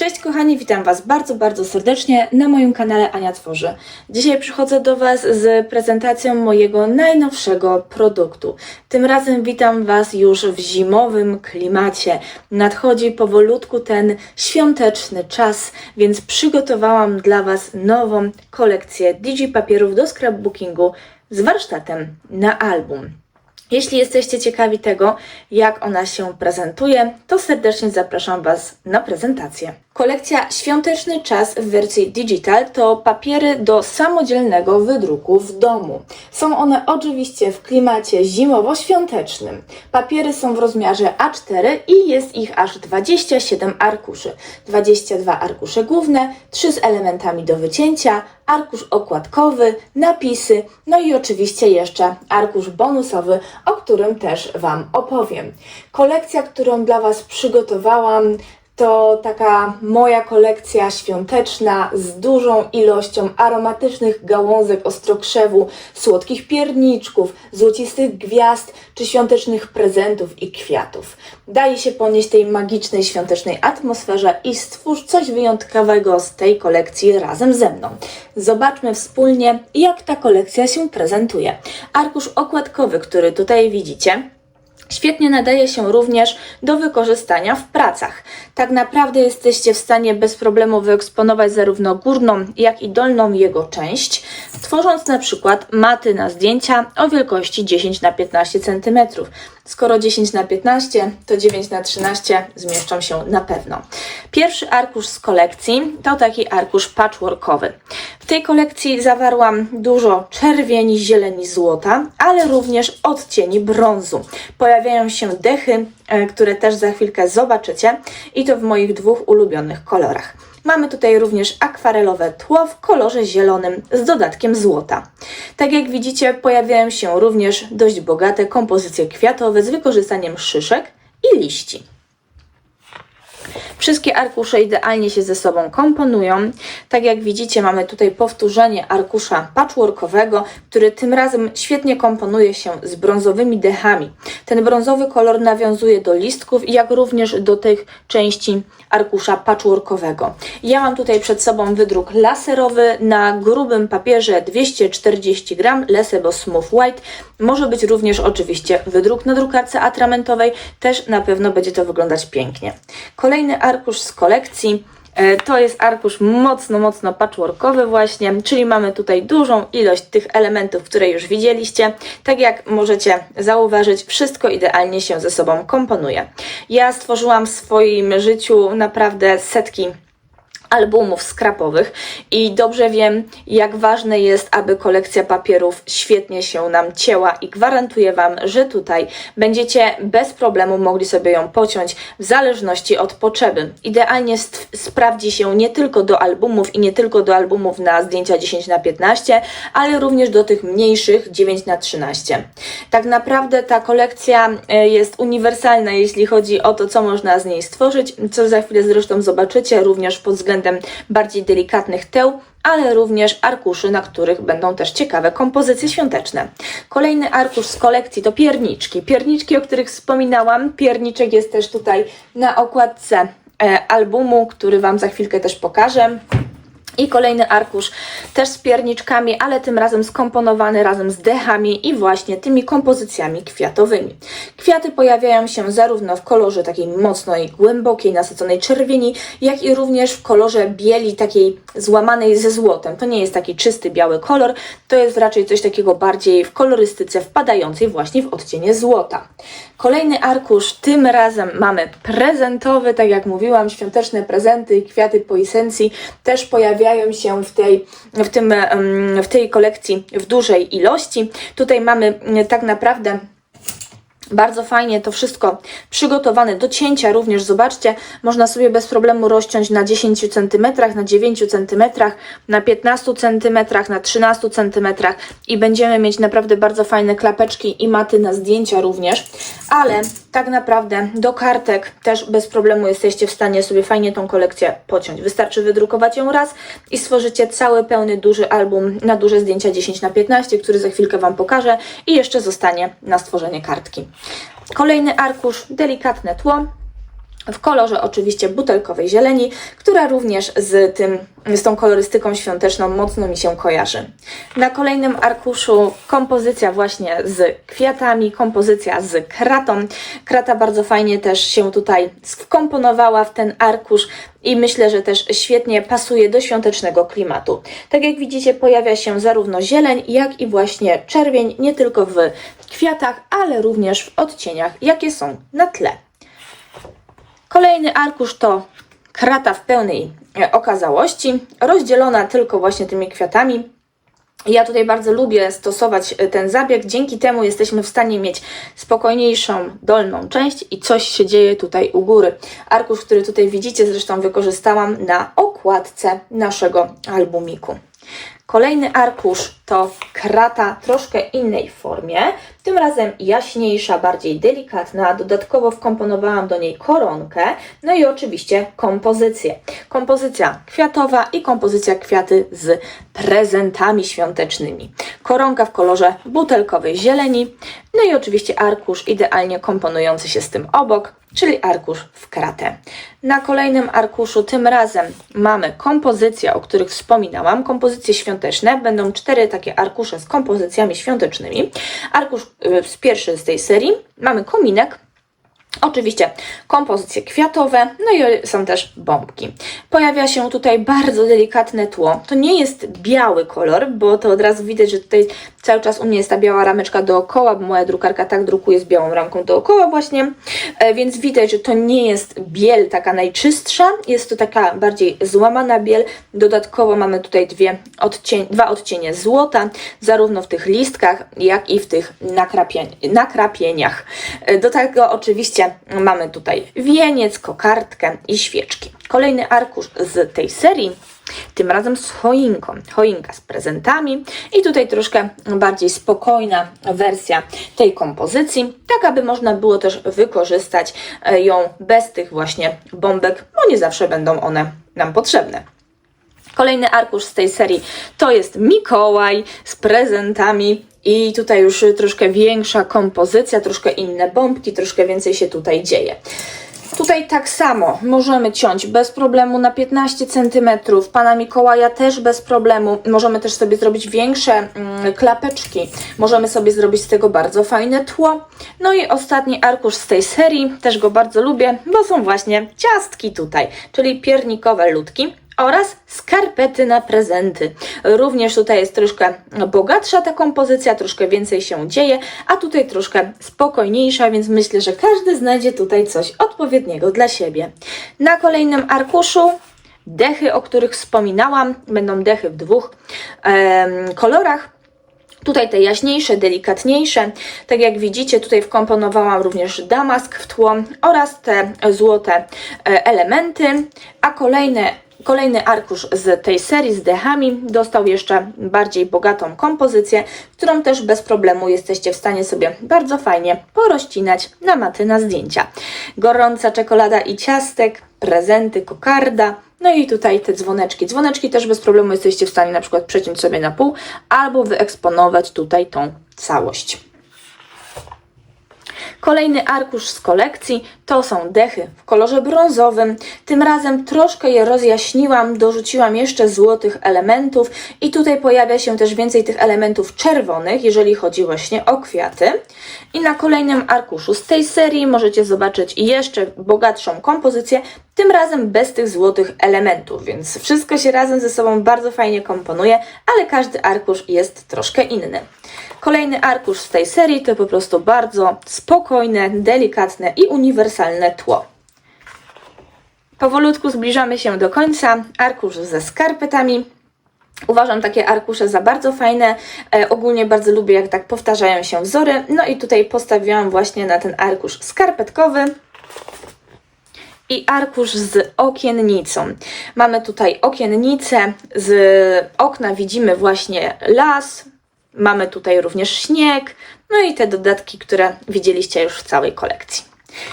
Cześć kochani, witam Was bardzo, bardzo serdecznie na moim kanale Ania Tworzy. Dzisiaj przychodzę do Was z prezentacją mojego najnowszego produktu. Tym razem witam Was już w zimowym klimacie. Nadchodzi powolutku ten świąteczny czas, więc przygotowałam dla Was nową kolekcję digipapierów do scrapbookingu z warsztatem na album. Jeśli jesteście ciekawi tego, jak ona się prezentuje, to serdecznie zapraszam Was na prezentację. Kolekcja Świąteczny Czas w wersji digital to papiery do samodzielnego wydruku w domu. Są one oczywiście w klimacie zimowo-świątecznym. Papiery są w rozmiarze A4 i jest ich aż 27 arkuszy. 22 arkusze główne, 3 z elementami do wycięcia, arkusz okładkowy, napisy, no i oczywiście jeszcze arkusz bonusowy, o którym też Wam opowiem. Kolekcja, którą dla Was przygotowałam, to taka moja kolekcja świąteczna z dużą ilością aromatycznych gałązek ostrokrzewu, słodkich pierniczków, złocistych gwiazd czy świątecznych prezentów i kwiatów. Daje się ponieść tej magicznej świątecznej atmosferze i stwórz coś wyjątkowego z tej kolekcji razem ze mną. Zobaczmy wspólnie, jak ta kolekcja się prezentuje. Arkusz okładkowy, który tutaj widzicie, Świetnie nadaje się również do wykorzystania w pracach. Tak naprawdę jesteście w stanie bez problemu wyeksponować zarówno górną, jak i dolną jego część, tworząc na przykład maty na zdjęcia o wielkości 10 na 15 cm. Skoro 10 na 15, to 9 na 13 zmieszczą się na pewno. Pierwszy arkusz z kolekcji to taki arkusz patchworkowy. W tej kolekcji zawarłam dużo czerwieni, zieleni, złota, ale również odcieni brązu. Pojawiają się dechy, e, które też za chwilkę zobaczycie i to w moich dwóch ulubionych kolorach. Mamy tutaj również akwarelowe tło w kolorze zielonym z dodatkiem złota. Tak jak widzicie, pojawiają się również dość bogate kompozycje kwiatowe z wykorzystaniem szyszek i liści. Wszystkie arkusze idealnie się ze sobą komponują. Tak jak widzicie, mamy tutaj powtórzenie arkusza patchworkowego, który tym razem świetnie komponuje się z brązowymi dechami. Ten brązowy kolor nawiązuje do listków, jak również do tych części arkusza patchworkowego. Ja mam tutaj przed sobą wydruk laserowy na grubym papierze 240 gram Lesebo Smooth White. Może być również oczywiście wydruk na drukarce atramentowej, też na pewno będzie to wyglądać pięknie. Kolejny arkusz z kolekcji. e, To jest arkusz mocno, mocno patchworkowy właśnie, czyli mamy tutaj dużą ilość tych elementów, które już widzieliście. Tak jak możecie zauważyć, wszystko idealnie się ze sobą komponuje. Ja stworzyłam w swoim życiu naprawdę setki albumów skrapowych i dobrze wiem, jak ważne jest, aby kolekcja papierów świetnie się nam cięła i gwarantuję Wam, że tutaj będziecie bez problemu mogli sobie ją pociąć w zależności od potrzeby. Idealnie sprawdzi się nie tylko do albumów i nie tylko do albumów na zdjęcia 10 na 15, ale również do tych mniejszych 9 na 13. Tak naprawdę ta kolekcja e, jest uniwersalna, jeśli chodzi o to, co można z niej stworzyć, co za chwilę zresztą zobaczycie, również pod względem bardziej delikatnych teł, ale również arkuszy, na których będą też ciekawe kompozycje świąteczne. Kolejny arkusz z kolekcji to pierniczki. Pierniczki, o których wspominałam. Pierniczek jest też tutaj na okładce e, albumu, który Wam za chwilkę też pokażę. I kolejny arkusz też z pierniczkami, ale tym razem skomponowany razem z dechami i właśnie tymi kompozycjami kwiatowymi. Kwiaty pojawiają się zarówno w kolorze takiej mocnej, głębokiej, nasyconej czerwieni, jak i również w kolorze bieli takiej złamanej ze złotem. To nie jest taki czysty biały kolor, to jest raczej coś takiego bardziej w kolorystyce wpadającej właśnie w odcienie złota. Kolejny arkusz, tym razem mamy prezentowy, tak jak mówiłam, świąteczne prezenty i kwiaty po esencji też pojawiają się w tej, w, tym, w tej kolekcji w dużej ilości. Tutaj mamy mm, tak naprawdę bardzo fajnie to wszystko przygotowane do cięcia również, zobaczcie, można sobie bez problemu rozciąć na 10 cm, na 9 cm, na 15 cm, na 13 cm i będziemy mieć naprawdę bardzo fajne klapeczki i maty na zdjęcia również, ale tak naprawdę do kartek też bez problemu jesteście w stanie sobie fajnie tą kolekcję pociąć. Wystarczy wydrukować ją raz i stworzycie cały pełny duży album na duże zdjęcia 10 na 15, który za chwilkę Wam pokażę i jeszcze zostanie na stworzenie kartki. Kolejny arkusz, delikatne tło. w kolorze oczywiście butelkowej zieleni, która również z, tym, z tą kolorystyką świąteczną mocno mi się kojarzy. Na kolejnym arkuszu kompozycja właśnie z kwiatami, kompozycja z kratą. Krata bardzo fajnie też się tutaj wkomponowała w ten arkusz i myślę, że też świetnie pasuje do świątecznego klimatu. Tak jak widzicie, pojawia się zarówno zieleń, jak i właśnie czerwień, nie tylko w kwiatach, ale również w odcieniach, jakie są na tle. Kolejny arkusz to krata w pełnej e, okazałości, rozdzielona tylko właśnie tymi kwiatami. Ja tutaj bardzo lubię stosować e, ten zabieg, dzięki temu jesteśmy w stanie mieć spokojniejszą dolną część i coś się dzieje tutaj u góry. Arkusz, który tutaj widzicie, zresztą wykorzystałam na okładce naszego albumiku. Kolejny arkusz to krata troszkę innej formie, tym razem jaśniejsza, bardziej delikatna. Dodatkowo wkomponowałam do niej koronkę, no i oczywiście kompozycję. Kompozycja kwiatowa i kompozycja kwiaty z prezentami świątecznymi. Koronka w kolorze butelkowej zieleni, no i oczywiście arkusz idealnie komponujący się z tym obok, czyli arkusz w kratę. Na kolejnym arkuszu tym razem mamy kompozycje, o których wspominałam, kompozycje świąteczne. Będą cztery takie arkusze z kompozycjami świątecznymi. Arkusz y, z pierwszy z tej serii mamy kominek, Oczywiście kompozycje kwiatowe, no i są też bombki. Pojawia się tutaj bardzo delikatne tło. To nie jest biały kolor, bo to od razu widać, że tutaj cały czas u mnie jest ta biała rameczka dookoła, bo moja drukarka tak drukuje z białą ramką dookoła właśnie, e, więc widać, że to nie jest biel taka najczystsza, jest to taka bardziej złamana biel. Dodatkowo mamy tutaj dwie odcień, dwa odcienie złota, zarówno w tych listkach, jak i w tych nakrapieniach. E, do tego oczywiście mamy tutaj wieniec, kokardkę i świeczki. Kolejny arkusz z tej serii tym razem z choinką. Choinka z prezentami i tutaj troszkę bardziej spokojna wersja tej kompozycji, tak aby można było też wykorzystać e, ją bez tych właśnie bombek, bo nie zawsze będą one nam potrzebne. Kolejny arkusz z tej serii to jest Mikołaj z prezentami i tutaj już troszkę większa kompozycja, troszkę inne bombki, troszkę więcej się tutaj dzieje. Tutaj tak samo możemy ciąć bez problemu na 15 cm. Pana Mikołaja też bez problemu. Możemy też sobie zrobić większe mm, klapeczki. Możemy sobie zrobić z tego bardzo fajne tło. No i ostatni arkusz z tej serii, też go bardzo lubię, bo są właśnie ciastki tutaj, czyli piernikowe ludki oraz skarpety na prezenty. Również tutaj jest troszkę bogatsza ta kompozycja, troszkę więcej się dzieje, a tutaj troszkę spokojniejsza, więc myślę, że każdy znajdzie tutaj coś odpowiedniego dla siebie. Na kolejnym arkuszu dechy, o których wspominałam, będą dechy w dwóch kolorach. Tutaj te jaśniejsze, delikatniejsze. Tak jak widzicie, tutaj wkomponowałam również damask w tło oraz te złote e, elementy, a kolejne Kolejny arkusz z tej serii z dechami dostał jeszcze bardziej bogatą kompozycję, którą też bez problemu jesteście w stanie sobie bardzo fajnie porozcinać na maty na zdjęcia. Gorąca czekolada i ciastek, prezenty, kokarda, no i tutaj te dzwoneczki. Dzwoneczki też bez problemu jesteście w stanie na przykład przeciąć sobie na pół albo wyeksponować tutaj tą całość. Kolejny arkusz z kolekcji to są dechy w kolorze brązowym. Tym razem troszkę je rozjaśniłam, dorzuciłam jeszcze złotych elementów i tutaj pojawia się też więcej tych elementów czerwonych, jeżeli chodzi właśnie o kwiaty. I na kolejnym arkuszu z tej serii możecie zobaczyć jeszcze bogatszą kompozycję, tym razem bez tych złotych elementów, więc wszystko się razem ze sobą bardzo fajnie komponuje, ale każdy arkusz jest troszkę inny. Kolejny arkusz z tej serii to po prostu bardzo spokojne, delikatne i uniwersalne tło. Powolutku zbliżamy się do końca. Arkusz ze skarpetami. Uważam takie arkusze za bardzo fajne. E, ogólnie bardzo lubię, jak tak powtarzają się wzory. No i tutaj postawiłam właśnie na ten arkusz skarpetkowy i arkusz z okiennicą. Mamy tutaj okiennicę, z okna widzimy właśnie las, mamy tutaj również śnieg, no i te dodatki, które widzieliście już w całej kolekcji.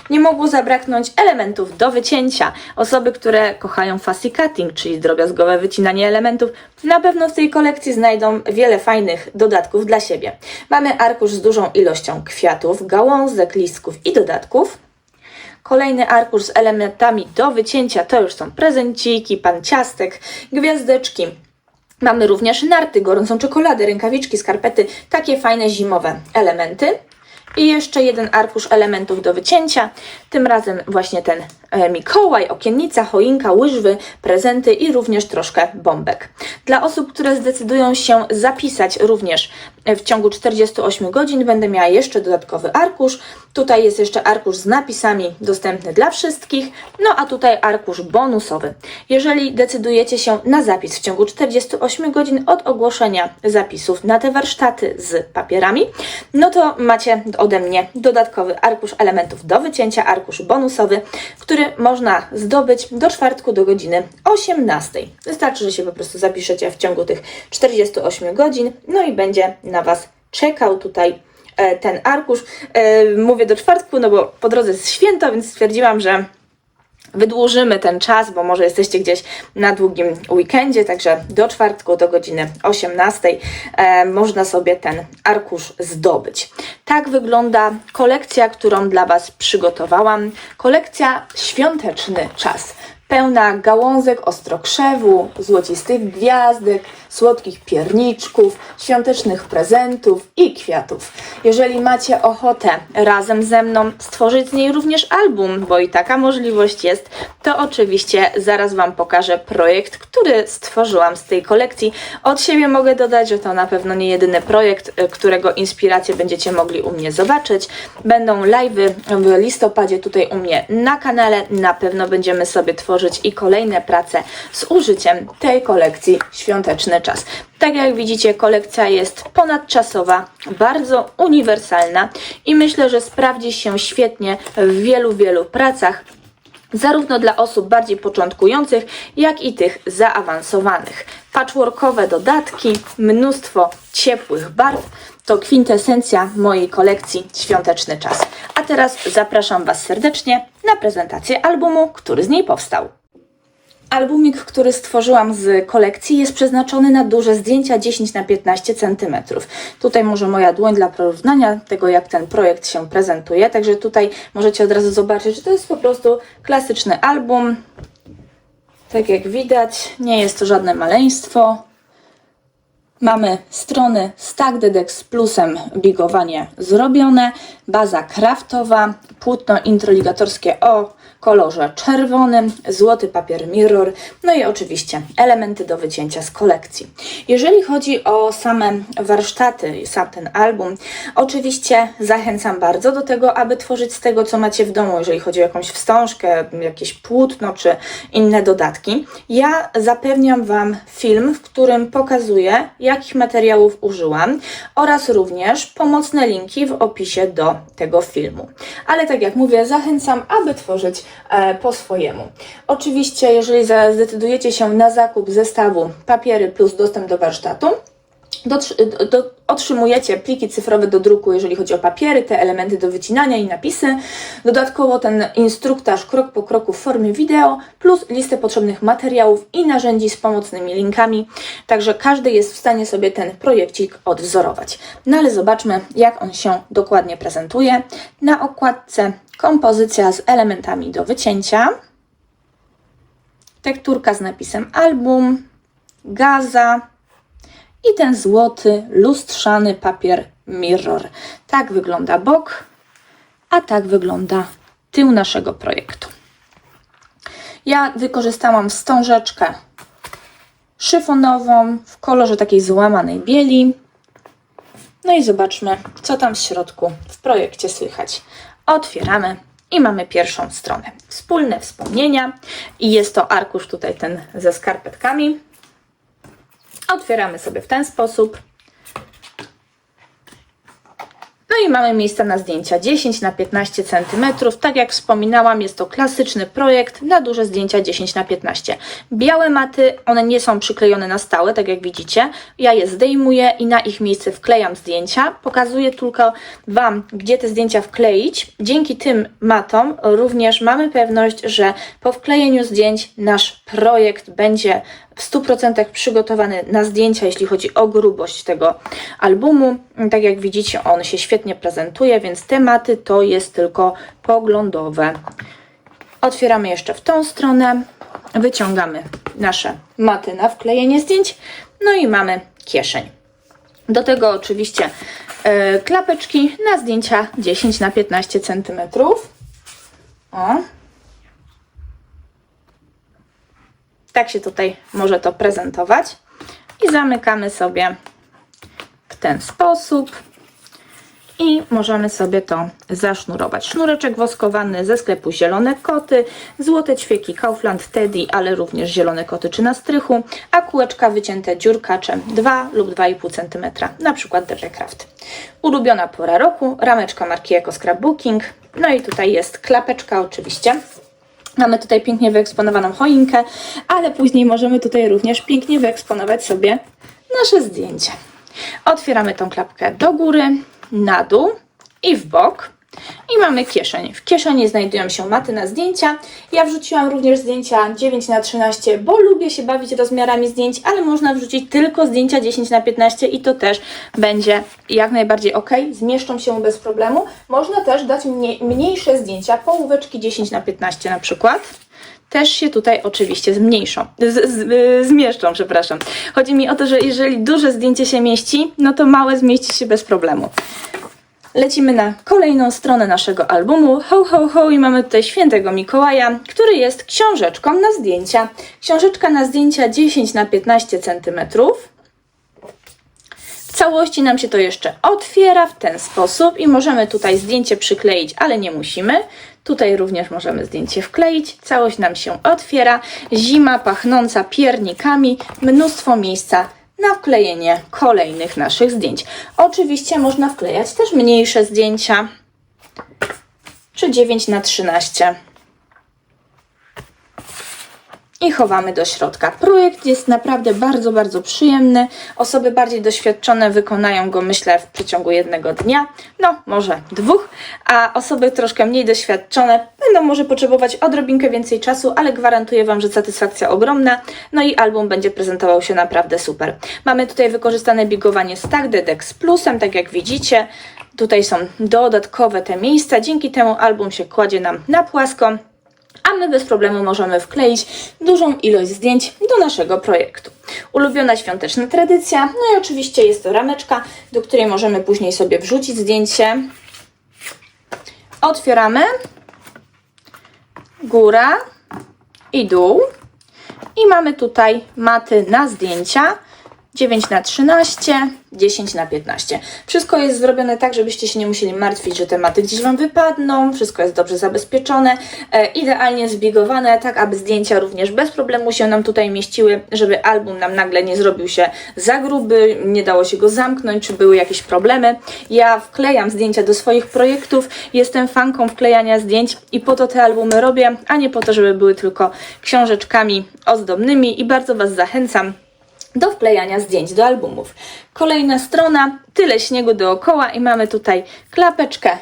Nie mogło zabraknąć elementów do wycięcia. Osoby, które kochają fussy cutting, czyli drobiazgowe wycinanie elementów, na pewno w tej kolekcji znajdą wiele fajnych dodatków dla siebie. Mamy arkusz z dużą ilością kwiatów, gałązek, listków i dodatków. Kolejny arkusz z elementami do wycięcia to już są prezenciki, pan ciastek, gwiazdeczki. Mamy również narty, gorącą czekoladę, rękawiczki, skarpety, takie fajne zimowe elementy. I jeszcze jeden arkusz elementów do wycięcia. Tym razem właśnie ten e, Mikołaj, okiennica, choinka, łyżwy, prezenty i również troszkę bombek. Dla osób, które zdecydują się zapisać również w ciągu 48 godzin, będę miała jeszcze dodatkowy arkusz. Tutaj jest jeszcze arkusz z napisami dostępny dla wszystkich, no a tutaj arkusz bonusowy. Jeżeli decydujecie się na zapis w ciągu 48 godzin od ogłoszenia zapisów na te warsztaty z papierami, no to macie ode mnie dodatkowy arkusz elementów do wycięcia, arkusz bonusowy, który można zdobyć do czwartku do godziny 18. Wystarczy, że się po prostu zapiszecie w ciągu tych 48 godzin, no i będzie na Was czekał tutaj e, ten arkusz. E, Mówię do czwartku, no bo po drodze jest święto, więc stwierdziłam, że wydłużymy ten czas, bo może jesteście gdzieś na długim weekendzie, także do czwartku do godziny 18 e, można sobie ten arkusz zdobyć. Tak wygląda kolekcja, którą dla Was przygotowałam. Kolekcja świąteczny czas. Pełna gałązek ostrokrzewu, złocistych gwiazdek, słodkich pierniczków, świątecznych prezentów i kwiatów. Jeżeli macie ochotę razem ze mną stworzyć z niej również album, bo i taka możliwość jest, to oczywiście zaraz Wam pokażę projekt, który stworzyłam z tej kolekcji. Od siebie mogę dodać, że to na pewno nie jedyny projekt, y, którego inspirację będziecie mogli u mnie zobaczyć. Będą live'y w listopadzie tutaj u mnie na kanale. Na pewno będziemy sobie tworzyć i kolejne prace z użyciem tej kolekcji Świąteczny Czas. Tak jak widzicie, kolekcja jest ponadczasowa, bardzo uniwersalna i myślę, że sprawdzi się świetnie w wielu, wielu pracach, zarówno dla osób bardziej początkujących, jak i tych zaawansowanych. Patchworkowe dodatki, mnóstwo ciepłych barw to kwintesencja mojej kolekcji Świąteczny Czas. A teraz zapraszam Was serdecznie na prezentację albumu, który z niej powstał. Albumik, który stworzyłam z kolekcji jest przeznaczony na duże zdjęcia 10 na 15 cm. Tutaj może moja dłoń dla porównania tego, jak ten projekt się prezentuje. Także tutaj możecie od razu zobaczyć, że to jest po prostu klasyczny album. Tak jak widać, nie jest to żadne maleństwo. Mamy strony Stack Dedex z plusem bigowanie zrobione, baza kraftowa, płótno introligatorskie o kolorze czerwonym, złoty papier mirror, no i oczywiście elementy do wycięcia z kolekcji. Jeżeli chodzi o same warsztaty, sam ten album, oczywiście zachęcam bardzo do tego, aby tworzyć z tego, co macie w domu, jeżeli chodzi o jakąś wstążkę, jakieś płótno czy inne dodatki. Ja zapewniam Wam film, w którym pokazuję, jakich materiałów użyłam oraz również pomocne linki w opisie do tego filmu. Ale tak jak mówię, zachęcam, aby tworzyć po swojemu. Oczywiście, jeżeli zdecydujecie się na zakup zestawu papiery plus dostęp do warsztatu, do, do, otrzymujecie pliki cyfrowe do druku, jeżeli chodzi o papiery, te elementy do wycinania i napisy. Dodatkowo ten instruktaż krok po kroku w formie wideo, plus listę potrzebnych materiałów i narzędzi z pomocnymi linkami. Także każdy jest w stanie sobie ten projekcik odwzorować. No ale zobaczmy, jak on się dokładnie prezentuje. Na okładce kompozycja z elementami do wycięcia, tekturka z napisem album, gaza, i ten złoty, lustrzany papier mirror. Tak wygląda bok, a tak wygląda tył naszego projektu. Ja wykorzystałam wstążeczkę szyfonową w kolorze takiej złamanej bieli. No i zobaczmy, co tam w środku w projekcie słychać. Otwieramy i mamy pierwszą stronę. Wspólne wspomnienia i jest to arkusz tutaj ten ze skarpetkami. Otwieramy sobie w ten sposób. No i mamy miejsce na zdjęcia 10 na 15 cm. Tak jak wspominałam, jest to klasyczny projekt na duże zdjęcia 10 na 15. Białe maty, one nie są przyklejone na stałe, tak jak widzicie. Ja je zdejmuję i na ich miejsce wklejam zdjęcia. Pokazuję tylko Wam, gdzie te zdjęcia wkleić. Dzięki tym matom również mamy pewność, że po wklejeniu zdjęć nasz projekt będzie w 100% przygotowany na zdjęcia, jeśli chodzi o grubość tego albumu. Tak jak widzicie, on się świetnie prezentuje, więc tematy to jest tylko poglądowe. Otwieramy jeszcze w tą stronę, wyciągamy nasze maty na wklejenie zdjęć, no i mamy kieszeń. Do tego oczywiście e, klapeczki na zdjęcia 10 na 15 cm. O. Tak się tutaj może to prezentować. I zamykamy sobie w ten sposób. I możemy sobie to zasznurować. Sznureczek woskowany ze sklepu Zielone Koty, złote ćwieki Kaufland Teddy, ale również zielone koty czy na strychu, a kółeczka wycięte dziurkaczem 2 lub 2,5 cm, na przykład DP Craft. Ulubiona pora roku, rameczka marki Eco Scrapbooking, no i tutaj jest klapeczka oczywiście. Mamy tutaj pięknie wyeksponowaną choinkę, ale później możemy tutaj również pięknie wyeksponować sobie nasze zdjęcie. Otwieramy tą klapkę do góry, na dół i w bok. I mamy kieszeń. W kieszeni znajdują się maty na zdjęcia. Ja wrzuciłam również zdjęcia 9 na 13, bo lubię się bawić rozmiarami zdjęć, ale można wrzucić tylko zdjęcia 10 na 15 i to też będzie jak najbardziej ok. Zmieszczą się bez problemu. Można też dać mniej, mniejsze zdjęcia, połóweczki 10 na 15 na przykład też się tutaj oczywiście zmniejszą, z, z, zmieszczą, przepraszam. Chodzi mi o to, że jeżeli duże zdjęcie się mieści, no to małe zmieści się bez problemu. Lecimy na kolejną stronę naszego albumu. Ho, ho, ho i mamy tutaj świętego Mikołaja, który jest książeczką na zdjęcia. Książeczka na zdjęcia 10 na 15 cm. W całości nam się to jeszcze otwiera w ten sposób i możemy tutaj zdjęcie przykleić, ale nie musimy. Tutaj również możemy zdjęcie wkleić. Całość nam się otwiera. Zima pachnąca piernikami. Mnóstwo miejsca na wklejenie kolejnych naszych zdjęć. Oczywiście można wklejać też mniejsze zdjęcia, czy 9 na 13 i chowamy do środka. Projekt jest naprawdę bardzo, bardzo przyjemny. Osoby bardziej doświadczone wykonają go, myślę, w przeciągu jednego dnia, no może dwóch, a osoby troszkę mniej doświadczone będą może potrzebować odrobinkę więcej czasu, ale gwarantuję Wam, że satysfakcja ogromna, no i album będzie prezentował się naprawdę super. Mamy tutaj wykorzystane bigowanie Stack Deck z plusem, tak jak widzicie. Tutaj są dodatkowe te miejsca, dzięki temu album się kładzie nam na płasko a my bez problemu możemy wkleić dużą ilość zdjęć do naszego projektu. Ulubiona świąteczna tradycja, no i oczywiście jest to rameczka, do której możemy później sobie wrzucić zdjęcie. Otwieramy, góra i dół i mamy tutaj maty na zdjęcia 9 na 13, 10 na 15. Wszystko jest zrobione tak, żebyście się nie musieli martwić, że te maty gdzieś Wam wypadną. Wszystko jest dobrze zabezpieczone, e, idealnie zbigowane, tak aby zdjęcia również bez problemu się nam tutaj mieściły, żeby album nam nagle nie zrobił się za gruby, nie dało się go zamknąć, czy były jakieś problemy. Ja wklejam zdjęcia do swoich projektów, jestem fanką wklejania zdjęć i po to te albumy robię, a nie po to, żeby były tylko książeczkami ozdobnymi i bardzo Was zachęcam do wklejania zdjęć do albumów. Kolejna strona, tyle śniegu dookoła i mamy tutaj klapeczkę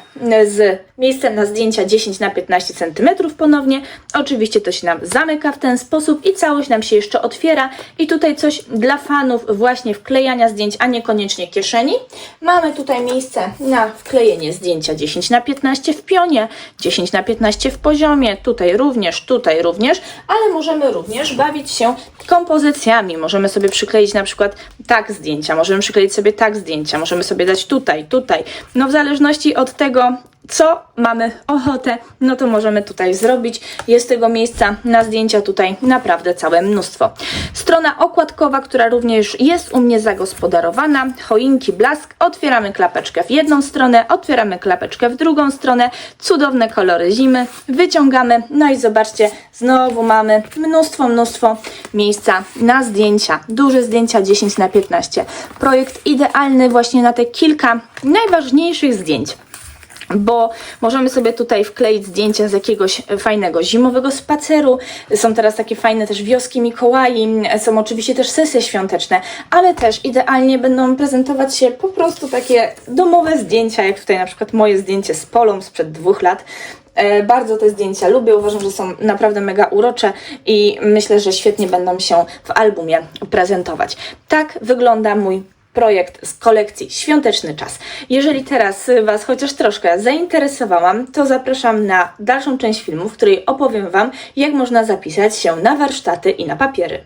z miejscem na zdjęcia 10 na 15 cm ponownie. Oczywiście to się nam zamyka w ten sposób i całość nam się jeszcze otwiera i tutaj coś dla fanów właśnie wklejania zdjęć, a niekoniecznie kieszeni. Mamy tutaj miejsce na wklejenie zdjęcia 10 na 15 w pionie, 10 na 15 w poziomie, tutaj również, tutaj również, ale możemy również bawić się kompozycjami. Możemy sobie przykleić na przykład tak zdjęcia, możemy przykleić sobie tak zdjęcia, możemy sobie dać tutaj, tutaj. No w zależności od tego, co mamy ochotę, no to możemy tutaj zrobić. Jest tego miejsca na zdjęcia tutaj naprawdę całe mnóstwo. Strona okładkowa, która również jest u mnie zagospodarowana. Choinki, blask. Otwieramy klapeczkę w jedną stronę, otwieramy klapeczkę w drugą stronę. Cudowne kolory zimy. Wyciągamy. No i zobaczcie, znowu mamy mnóstwo, mnóstwo miejsca na zdjęcia. Duże zdjęcia 10 na 15. Projekt idealny właśnie na te kilka najważniejszych zdjęć bo możemy sobie tutaj wkleić zdjęcia z jakiegoś fajnego zimowego spaceru. Są teraz takie fajne też wioski Mikołai, są oczywiście też sesje świąteczne, ale też idealnie będą prezentować się po prostu takie domowe zdjęcia, jak tutaj na przykład moje zdjęcie z Polą sprzed dwóch lat. E, bardzo te zdjęcia lubię, uważam, że są naprawdę mega urocze i myślę, że świetnie będą się w albumie prezentować. Tak wygląda mój projekt z kolekcji Świąteczny Czas. Jeżeli teraz Was chociaż troszkę zainteresowałam, to zapraszam na dalszą część filmu, w której opowiem Wam, jak można zapisać się na warsztaty i na papiery.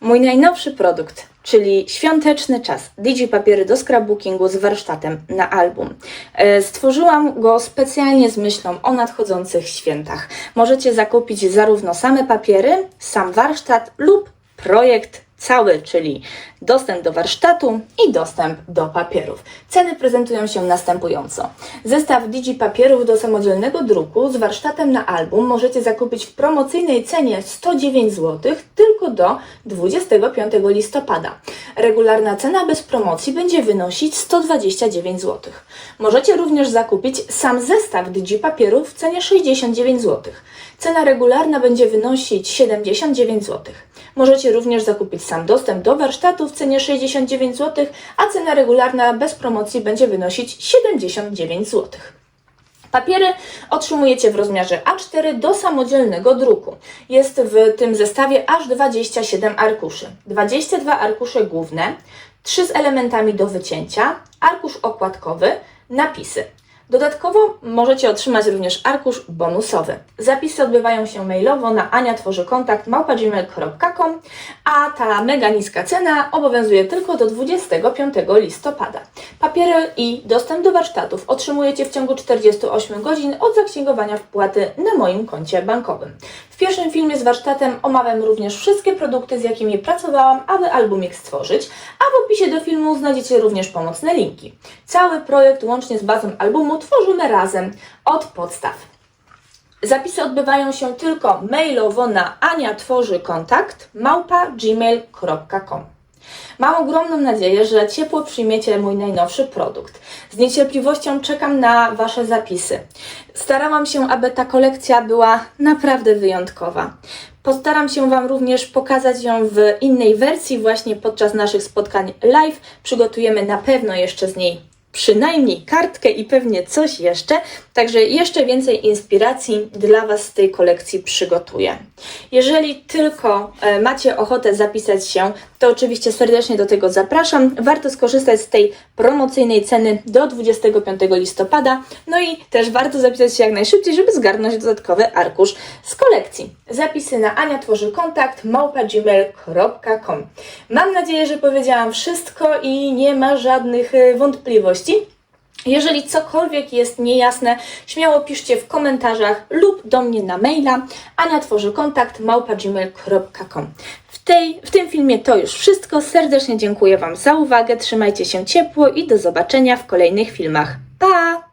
Mój najnowszy produkt, czyli świąteczny czas, digipapiery do scrapbookingu z warsztatem na album. E, Stworzyłam go specjalnie z myślą o nadchodzących świętach. Możecie zakupić zarówno same papiery, sam warsztat lub projekt cały, czyli dostęp do warsztatu i dostęp do papierów. Ceny prezentują się następująco. Zestaw digipapierów do samodzielnego druku z warsztatem na album możecie zakupić w promocyjnej cenie 109 zł tylko do 25 listopada. Regularna cena bez promocji będzie wynosić 129 zł. Możecie również zakupić sam zestaw digipapierów w cenie 69 zł. Cena regularna będzie wynosić 79 zł. Możecie również zakupić sam dostęp do warsztatu w cenie 69 zł, a cena regularna bez promocji będzie wynosić 79 zł. Papiery otrzymujecie w rozmiarze A4 do samodzielnego druku. Jest w tym zestawie aż 27 arkuszy. 22 arkusze główne, 3 z elementami do wycięcia, arkusz okładkowy, napisy. Dodatkowo możecie otrzymać również arkusz bonusowy. Zapisy odbywają się mailowo na Ania tworzy kontakt małpa.gmail.com, a ta mega niska cena obowiązuje tylko do 25 listopada. Papiery i dostęp do warsztatów otrzymujecie w ciągu 48 godzin od zaksięgowania wpłaty na moim koncie bankowym. W pierwszym filmie z warsztatem omawiam również wszystkie produkty, z jakimi pracowałam, aby albumik stworzyć, a w opisie do filmu znajdziecie również pomocne linki. Cały projekt łącznie z bazą albumu tworzymy razem od podstaw. Zapisy odbywają się tylko mailowo na Ania tworzy kontakt małpa gmail.com. Mam ogromną nadzieję, że ciepło przyjmiecie mój najnowszy produkt. Z niecierpliwością czekam na Wasze zapisy. Starałam się, aby ta kolekcja była naprawdę wyjątkowa. Postaram się Wam również pokazać ją w innej wersji, właśnie podczas naszych spotkań live. Przygotujemy na pewno jeszcze z niej przynajmniej kartkę i pewnie coś jeszcze, także jeszcze więcej inspiracji dla Was z tej kolekcji przygotuję. Jeżeli tylko e, macie ochotę zapisać się, to oczywiście serdecznie do tego zapraszam. Warto skorzystać z tej promocyjnej ceny do 25 listopada, no i też warto zapisać się jak najszybciej, żeby zgarnąć dodatkowy arkusz z kolekcji. Zapisy na Ania tworzy kontakt małpa.gmail.com Mam nadzieję, że powiedziałam wszystko i nie ma żadnych e, wątpliwości. Jeżeli cokolwiek jest niejasne, śmiało piszcie w komentarzach lub do mnie na maila. Ania tworzy kontakt małpa.gmail.com. W, tej, w tym filmie to już wszystko. Serdecznie dziękuję Wam za uwagę. Trzymajcie się ciepło i do zobaczenia w kolejnych filmach. Pa!